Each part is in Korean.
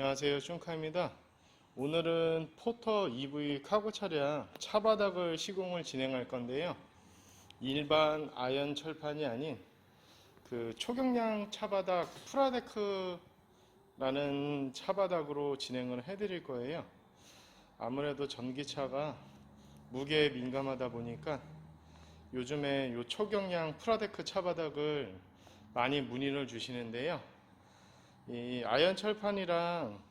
안녕하세요 쭝카입니다. 오늘은 포터 EV 카고 차량 차바닥을 시공을 진행할 건데요. 일반 아연 철판이 아닌 그 초경량 차바닥 프라데크라는 차바닥으로 진행을 해 드릴 거예요. 아무래도 전기차가 무게에 민감하다 보니까 요즘에 요 초경량 프라데크 차바닥을 많이 문의를 주시는데요 이 아연 철판이랑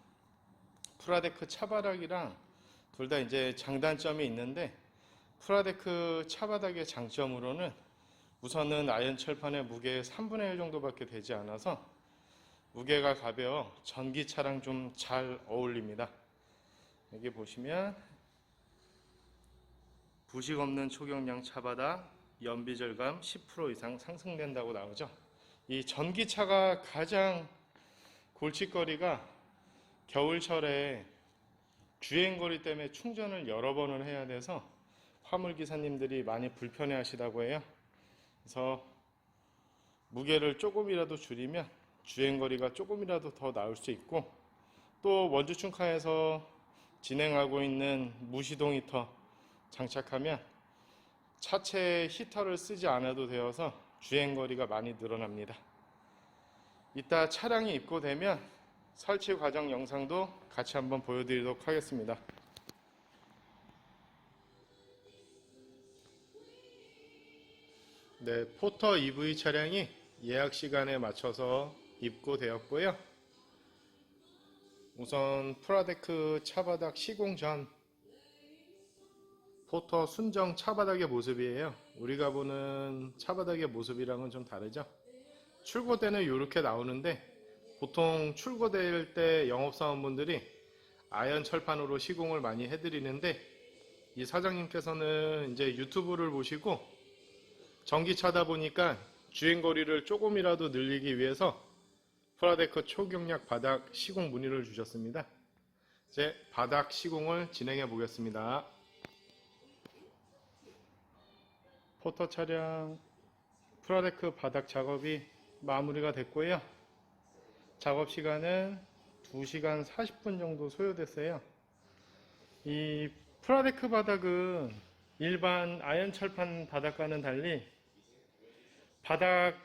프라데크 차바닥이랑 둘 다 이제 장단점이 있는데 프라데크 차바닥의 장점으로는 우선은 아연 철판의 무게의 3분의 1 정도밖에 되지 않아서 무게가 가벼워 전기차랑 좀 잘 어울립니다. 여기 보시면 부식 없는 초경량 차바닥 연비 절감 10% 이상 상승된다고 나오죠. 이 전기차가 가장 골칫거리가 겨울철에 주행거리 때문에 충전을 여러 번을 해야 돼서 화물 기사님들이 많이 불편해 하시다고 해요. 그래서 무게를 조금이라도 줄이면 주행거리가 조금이라도 더 나올 수 있고 또 원주충카에서 진행하고 있는 무시동 히터 장착하면 차체 히터를 쓰지 않아도 되어서 주행거리가 많이 늘어납니다. 이따 차량이 입고되면 설치 과정 영상도 같이 한번 보여드리도록 하겠습니다. 네, 포터 EV 차량이 예약 시간에 맞춰서 입고되었고요. 우선 프라데크 차바닥 시공 전 포터 순정 차바닥의 모습이에요. 우리가 보는 차바닥의 모습이랑은 좀 다르죠. 출고 때는 이렇게 나오는데 보통 출고될 때 영업사원분들이 아연 철판으로 시공을 많이 해드리는데 이 사장님께서는 이제 유튜브를 보시고 전기차다 보니까 주행거리를 조금이라도 늘리기 위해서 프라데커 초경량 바닥 시공 문의를 주셨습니다. 이제 바닥 시공을 진행해 보겠습니다. 포터 차량 프라데크 바닥 작업이 마무리가 됐고요. 작업 시간은 2시간 40분 정도 소요됐어요. 이 프라데크 바닥은 일반 아연 철판 바닥과는 달리 바닥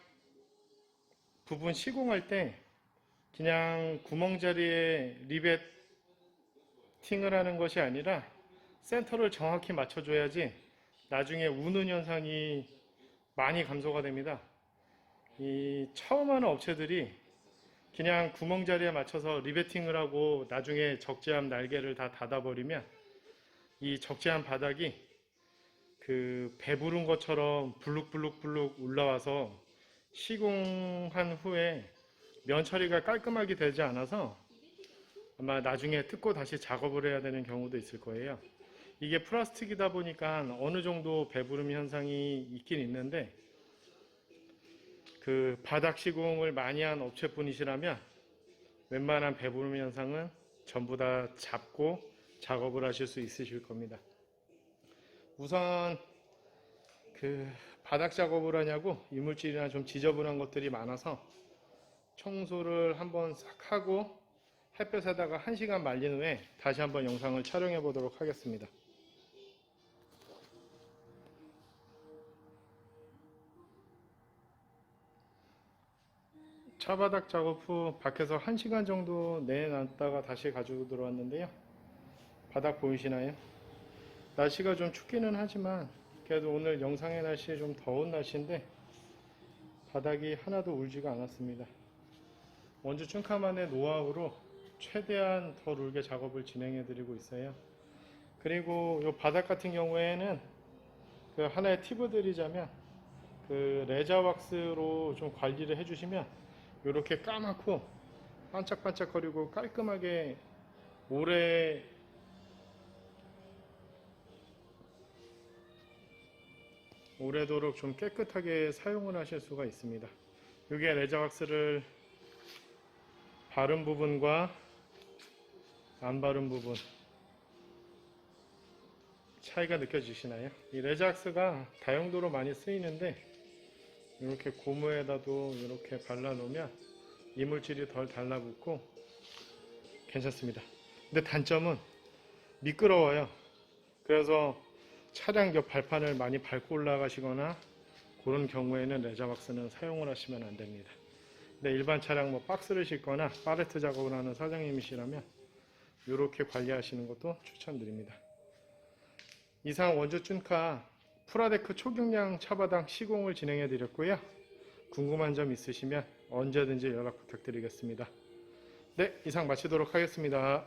부분 시공할 때 그냥 구멍 자리에 리베팅을 하는 것이 아니라 센터를 정확히 맞춰줘야지 나중에 우는 현상이 많이 감소가 됩니다. 이 처음 하는 업체들이 그냥 구멍 자리에 맞춰서 리베팅을 하고 나중에 적재함 날개를 다 닫아버리면 이 적재함 바닥이 그 배부른 것처럼 불룩불룩불룩 올라와서 시공한 후에 면 처리가 깔끔하게 되지 않아서 아마 나중에 뜯고 다시 작업을 해야 되는 경우도 있을 거예요. 이게 플라스틱이다 보니까 어느 정도 배부름 현상이 있긴 있는데 그 바닥 시공을 많이 한 업체분이시라면 웬만한 배부름 현상은 전부 다 잡고 작업을 하실 수 있으실 겁니다. 우선 그 바닥 작업을 하냐고 이물질이나 좀 지저분한 것들이 많아서 청소를 한번 싹 하고 햇볕에다가 1시간 말린 후에 다시 한번 영상을 촬영해 보도록 하겠습니다. 차바닥 작업 후 밖에서 1시간 정도 내놨다가 다시 가지고 들어왔는데요. 바닥 보이시나요? 날씨가 좀 춥기는 하지만 그래도 오늘 영상의 날씨에 좀 더운 날씨인데 바닥이 하나도 울지가 않았습니다. 원주 춘카만의 노하우로 최대한 덜 울게 작업을 진행해 드리고 있어요. 그리고 이 바닥 같은 경우에는 그 하나의 팁을 드리자면 그 레자 왁스로 좀 관리를 해주시면 이렇게 까맣고 반짝반짝거리고 깔끔하게 오래 오래도록 좀 깨끗하게 사용을 하실 수가 있습니다. 이게 레자 왁스를 바른 부분과 안 바른 부분 차이가 느껴지시나요? 이 레자 왁스가 다용도로 많이 쓰이는데 이렇게 고무에다도 이렇게 발라 놓으면 이물질이 덜 달라붙고 괜찮습니다. 근데 단점은 미끄러워요. 그래서 차량 옆 발판을 많이 밟고 올라가시거나 그런 경우에는 레저박스는 사용을 하시면 안 됩니다. 근데 일반 차량 뭐 박스를 싣거나 파레트 작업을 하는 사장님이시라면 이렇게 관리하시는 것도 추천드립니다. 이상 원조 쭌카 프라데크 초경량 차바닥 시공을 진행해 드렸고요. 궁금한 점 있으시면 언제든지 연락 부탁드리겠습니다. 네, 이상 마치도록 하겠습니다.